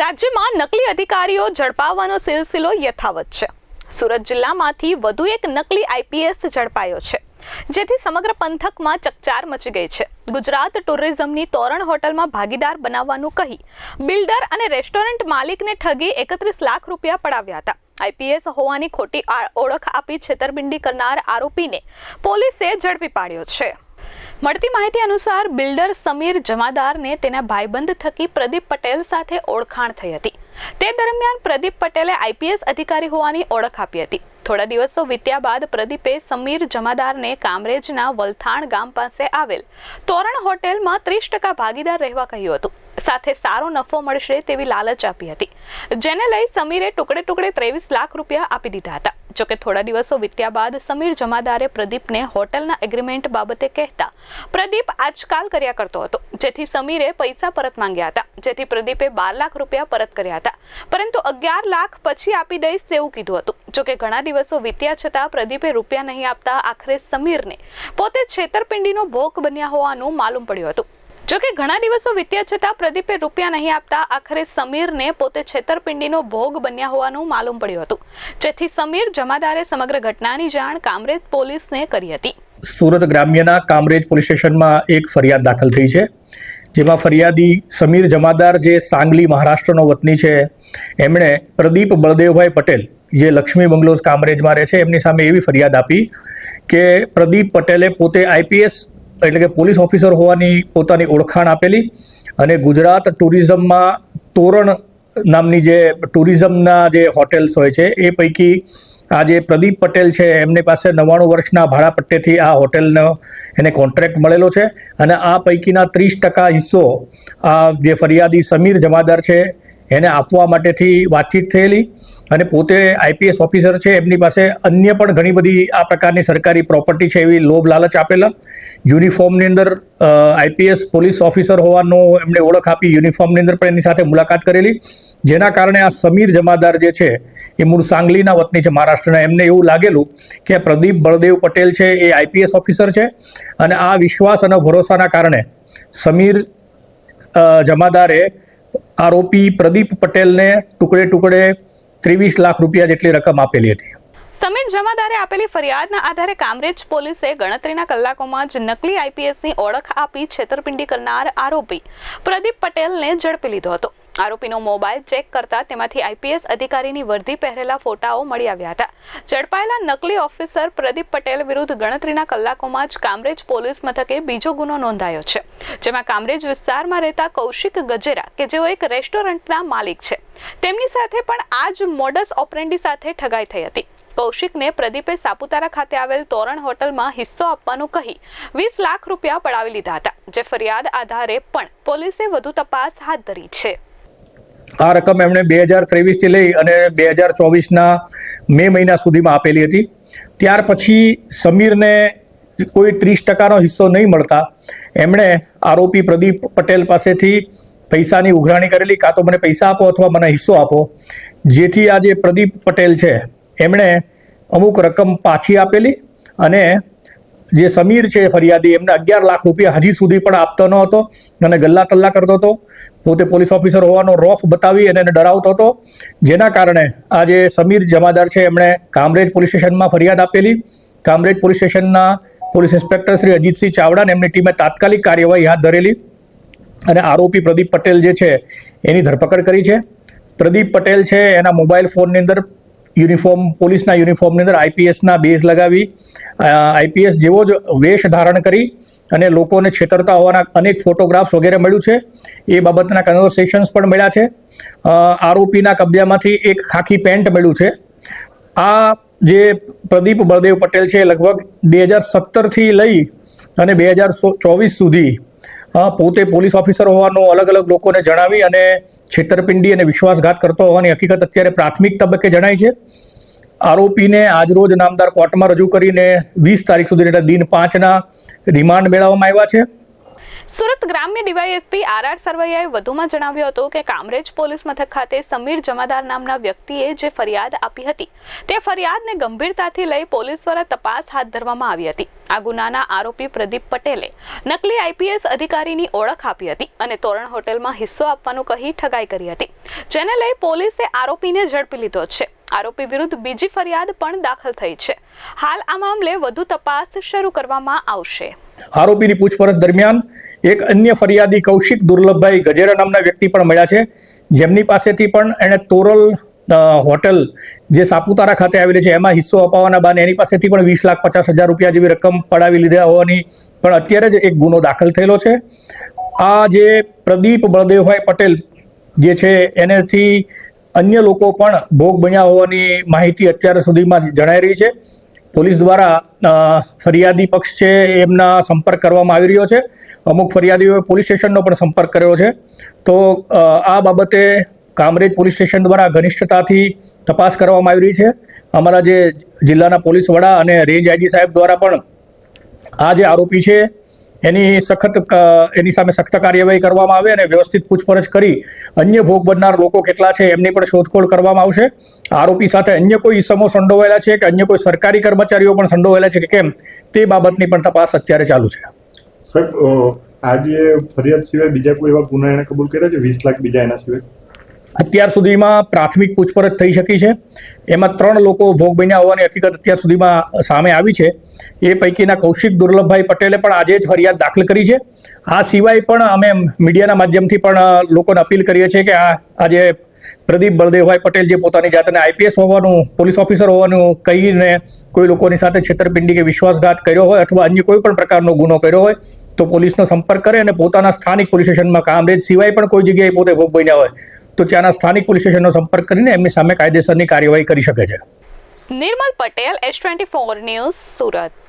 રાજ્યમાં નકલી અધિકારીઓ ઝડપાવવાનો સિલસિલો યથાવત છે. સુરત જિલ્લામાંથી વધુ એક નકલી આઈપીએસ ઝડપાયો છે, જેથી સમગ્ર પંથકમાં ચકચાર મચી ગઈ છે. ગુજરાત ટુરિઝમની તોરણ હોટલમાં ભાગીદાર બનાવવાનું કહી બિલ્ડર અને રેસ્ટોરન્ટ માલિકને ઠગી એકત્રીસ લાખ રૂપિયા પડાવ્યા હતા. આઈપીએસ હોવાની ખોટી ઓળખ આપી છેતરપિંડી કરનાર આરોપીને પોલીસે ઝડપી પાડ્યો છે. મળતી માહિતી અનુસાર બિલ્ડર સમીર જમાદારને તેના ભાઈબંધ થકી પ્રદીપ પટેલ સાથે ઓળખાણ થઈ હતી. તે દરમિયાન પ્રદીપ પટેલે આઈપીએસ અધિકારી હોવાની ઓળખ આપી હતી. થોડા દિવસો વીત્યા બાદ પ્રદીપે સમીર જમાદારને કામરેજના વલથાણ ગામ પાસે આવેલ તોરણ હોટેલમાં ત્રીસ ટકા ભાગીદાર રહેવા કહ્યું હતું. સાથે સારો નફો મળશે તેવી લાલચ આપી હતી. જેને લઈ સમીરે ટુકડે ટુકડે ત્રેવીસ લાખ રૂપિયા આપી દીધા હતા. જોકે થોડા દિવસો વીત્યા બાદ સમીર જમાદારે પ્રદીપને હોટલના એગ્રીમેન્ટ બાબતે કહેતા પ્રદીપ આજકાલ કર્યા કરતો હતો. જેથી સમીરે પૈસા પરત માંગ્યા હતા. જેથી પ્રદીપે બાર લાખ રૂપિયા પરત કર્યા હતા. પરંતુ અગિયાર લાખ પછી આપી દઈશ તેવું કીધું હતું. જોકે ઘણા દિવસો વીત્યા છતાં પ્રદીપે રૂપિયા નહીં આપતા આખરે સમીરને પોતે છેતરપિંડીનો ભોગ બન્યા હોવાનું માલુમ પડ્યું હતું. જોકે ઘણા દિવસો વીત્યા છતાં પ્રદીપે રૂપિયા નહીં આપતા આખરે સમીરને પોતે છેતરપિંડીનો ભોગ બન્યા હોવાનું માલુમ પડ્યું હતું. જેથી સમીર જમાદારે સમગ્ર ઘટનાની જાણ કામરેજ પોલીસને કરી હતી. સુરત ગ્રામ્યના કામરેજ પોલીસ સ્ટેશનમાં એક ફરિયાદ દાખલ થઈ છે, જેમાં ફરિયાદી સમીર જમાદાર જે સાંગલી મહારાષ્ટ્રનો વતની છે, એમણે પ્રદીપ બળદેવભાઈ પટેલ જે લક્ષ્મી બંગલોઝ કામરેજમાં રહે છે, એમની સામે એવી ફરિયાદ આપી કે પ્રદીપ પટેલે પોતે આઈપીએસ એટલે કે પોલીસ ઓફિસર હોવાની પોતાની ઓળખાણ આપેલી અને ગુજરાત ટુરિઝમમાં તોરણ નામની જે ટુરિઝમના જે હોટેલ્સ હોય છે, એ પૈકી આ જે પ્રદીપ પટેલ છે, એમની પાસે નવ્વાણું વર્ષના ભાડા પટ્ટેથી આ હોટેલનો એને કોન્ટ્રાક્ટ મળેલો છે અને આ પૈકીના ત્રીસ ટકા હિસ્સો આ જે ફરિયાદી સમીર જમાદાર છે એને આપવા માટેથી વાતચીત થયેલી અને પોતે આઈપીએસ ઓફિસર છે, એમની પાસે અન્ય પણ ઘણી બધી આ પ્રકારની સરકારી પ્રોપર્ટી છે એવી લોભ લાલચ આપેલા. યુનિફોર્મની અંદર આઈપીએસ પોલીસ ઓફિસર હોવાનો એમણે ઓળખ આપી, યુનિફોર્મની અંદર પણ એની સાથે મુલાકાત કરેલી. જેના કારણે આ સમીર જમાદાર જે છે, એ મૂળ સાંગલીના વતની છે મહારાષ્ટ્રના. એમને એવું લાગેલું કે પ્રદીપ બળદેવ પટેલ છે, એ આઈપીએસ ઓફિસર છે અને આ વિશ્વાસ અને ભરોસાના કારણે સમીર જમાદારે આરોપી પ્રદીપ પટેલને ટુકડે ટુકડે ત્રેવીસ લાખ રૂપિયા જેટલી રકમ આપેલી હતી. સમીર જમાદારે આપેલી ફરિયાદના આધારે કામરેજ પોલીસે ગણતરીના કલાકોમાં જ નકલી આઈપીએસની ઓળખ આપી છેતરપિંડી કરનાર આરોપી પ્રદીપ પટેલને ઝડપી લીધો હતો. આરોપીનો મોબાઈલ ચેક કરતા તેમાંથી આઈપીએસ અધિકારીની વર્દી પહેરેલા ફોટાઓ મળી આવ્યા હતા. ઝડપાયેલા નકલી ઓફિસર પ્રદીપ પટેલ વિરુદ્ધ ગણતરીના કલાકોમાં જ કામરેજ પોલીસ મથકે બીજો ગુનો નોંધાયો છે. જેમાં કામરેજ વિસ્તારમાં રહેતા કૌશિક ગજેરા, કે જેઓ એક રેસ્ટોરન્ટના માલિક છે, તેમની સાથે પણ આ જ મોડસ ઓપરેન્ડી સાથે ઠગાઈ થઈ હતી. કૌશિકને પ્રદીપે સાપુતારા ખાતે આવેલ તોરણ હોટલમાં હિસ્સો આપવાનું કહી વીસ લાખ રૂપિયા પડાવી લીધા હતા, જે ફરિયાદ આધારે પણ પોલીસે વધુ તપાસ હાથ ધરી છે. આ રકમ એમણે બે હજાર ત્રેવીસથી લઈ અને બે હજાર ચોવીસના મે મહિના સુધીમાં આપેલી હતી. ત્યાર પછી સમીરને કોઈ ત્રીસ ટકાનો હિસ્સો નહીં મળતા. એમણે આરોપી પ્રદીપ પટેલ પાસેથી પૈસાની ઉઘરાણી કરેલી, કાં તો મને પૈસા આપો અથવા મને હિસ્સો આપો. જેથી આ જે પ્રદીપ પટેલ છે, એમણે અમુક રકમ પાછી આપેલી અને જે સમીર છે ફરિયાદી, એમને અગિયાર લાખ રૂપિયા હજી સુધી પણ આપતો ન હતો અને ગલ્લા તલ્લા કરતો હતો. પોતે પોલીસ ઓફિસર હોવાનો રોફ બતાવી અને એને ડરાવતો હતો. જેના કારણે આ જે સમીર જમાદાર છે, એમણે કામરેજ પોલીસ સ્ટેશનમાં ફરિયાદ આપેલી. કામરેજ પોલીસ સ્ટેશનના પોલીસ ઇન્સ્પેક્ટર શ્રી અજીતસિંહ ચાવડાને એમની ટીમે તાત્કાલિક કાર્યવાહી હાથ ધરેલી અને આરોપી પ્રદીપ પટેલ જે છે, એની ધરપકડ કરી છે. પ્રદીપ પટેલ છે, એના મોબાઈલ ફોનની અંદર યુનિફોર્મ, પોલીસના યુનિફોર્મની અંદર આઈપીએસના બેઝ લગાવી આઈપીએસ જેવો જ વેશ ધારણ કરી અને લોકોને છેતરતા હોવાના અનેક ફોટોગ્રાફ્સ વગેરે મળ્યું છે. એ બાબતના કન્વર્સેશન્સ પણ મળ્યા છે. આરોપીના કબજામાંથી એક ખાખી પેન્ટ મળ્યું છે. આ જે પ્રદીપ બળદેવ પટેલ છે લગભગ બે હજાર સત્તરથી લઈ અને બે હજાર ચોવીસ સુધી પોતે પોલીસ ઓફિસર હોવાનું અલગ અલગ લોકોને જણાવી અને છેતરપિંડી અને વિશ્વાસઘાત કરતો હોવાની હકીકત અત્યારે પ્રાથમિક તબક્કે જણાય છે. આરોપીને આજરોજ નામદાર કોર્ટમાં રજૂ કરીને વીસ તારીખ સુધી દિન પાંચના રિમાન્ડ મેળવવામાં આવ્યા છે. સુરત ગ્રામ્ય ડીવાયએસપી આર આર સરવૈયાએ વધુમાં જણાવ્યું હતું કે કામરેજ પોલીસ મથક ખાતે સમીર જમાદાર નામના વ્યક્તિએ જે ફરિયાદ આપી હતી, તે ફરિયાદને ગંભીરતાથી લઈ પોલીસ દ્વારા તપાસ હાથ ધરવામાં આવી હતી. આ ગુનાના આરોપી પ્રદીપ પટેલે નકલી આઈપીએસ અધિકારીની ઓળખ આપી હતી અને તોરણ હોટેલમાં હિસ્સો આપવાનું કહી ઠગાઈ કરી હતી. જેને લઈ પોલીસે આરોપીને ઝડપી લીધો છે. આરોપી વિરુદ્ધ બીજી ફરિયાદ પણ દાખલ થઈ છે. હાલ આ મામલે વધુ તપાસ શરૂ કરવામાં આવશે. આરોપીની પૂછપરછ દરમિયાન એક અન્ય ફરિયાદી કૌશિક દુર્લભભાઈ ગજેરા નામના વ્યક્તિ પણ મળ્યા છે. જેમની પાસેથી પણ એણે તોરલ હોટલ જે સાપુતારા ખાતે આવેલી છે, એમાં હિસ્સો અપાવવાના બાને એની પાસેથી પણ વીસ લાખ પચાસ હજાર રૂપિયા જેવી રકમ પડાવી લીધા હોવાની પણ અત્યારે જ એક ગુનો દાખલ થયેલો છે. આ જે પ્રદીપ બળદેવભાઈ પટેલ જે છે, એનેથી અન્ય લોકો પણ ભોગ બન્યા હોવાની માહિતી અત્યાર સુધીમાં જણાઈ રહી છે. પોલીસ દ્વારા ફરિયાદી પક્ષ છે એમના સંપર્ક કરવામાં આવી રહ્યો છે. અમુક ફરિયાદીઓએ પોલીસ સ્ટેશનનો પણ સંપર્ક કર્યો છે. તો આ બાબતે કામરેજ પોલીસ સ્ટેશન દ્વારા ઘનિષ્ઠતાથી તપાસ કરવામાં આવી રહી છે. અમારા જે જિલ્લાના પોલીસ વડા અને રેન્જ આઈજી સાહેબ દ્વારા પણ આ જે આરોપી છે એની સખત એની સામે સખત કાર્યવાહી કરવામાં આવે અને વ્યવસ્થિત પૂછપરછ કરી અન્ય ભોગ બનનાર લોકો કેટલા છે એમની પણ શોધખોળ કરવામાં આવશે. આરોપી સાથે અન્ય કોઈ ઇસમો સંડોવાયેલા છે કે અન્ય કોઈ સરકારી કર્મચારીઓ પણ સંડોવાયેલા છે કે કેમ? તે બાબતની પણ તપાસ અત્યારે ચાલુ છે. સાહેબ આજે ફરિયાદ સિવાય બીજા કોઈ એવા ગુના એને કબૂલ કર્યા છે? વીસ લાખ બીજા એના સિવાય? અત્યાર સુધીમાં પ્રાથમિક પૂછપરછ થઈ શકી છે. એમાં ત્રણ લોકો ભોગ બન્યા હોવાની હકીકત અત્યાર સુધીમાં સામે આવી છે. એ પૈકીના કૌશિક દુર્લભભાઈ પટેલે પણ આજે જ ફરિયાદ દાખલ કરી છે. આ સિવાય પણ અમે મીડિયાના માધ્યમથી પણ લોકોને અપીલ કરીએ છીએ કે આ આજે પ્રદીપ બળદેવભાઈ પટેલ જે પોતાની જાતને આઈપીએસ હોવાનું, પોલીસ ઓફિસર હોવાનું કહીને કોઈ લોકોની સાથે છેતરપિંડી કે વિશ્વાસઘાત કર્યો હોય અથવા અન્ય કોઈ પણ પ્રકારનો ગુનો કર્યો હોય, તો પોલીસનો સંપર્ક કરે અને પોતાના સ્થાનિક પોલીસ સ્ટેશનમાં કામરેજ સિવાય પણ કોઈ જગ્યાએ પોતે ભોગ બન્યા હોય, તો ત્યાંના સ્થાનિક પોલીસ સ્ટેશનનો સંપર્ક કરીને એમની સામે કાયદેસરની કાર્યવાહી કરી શકે છે. Nirmal Patel S twenty four news Surat.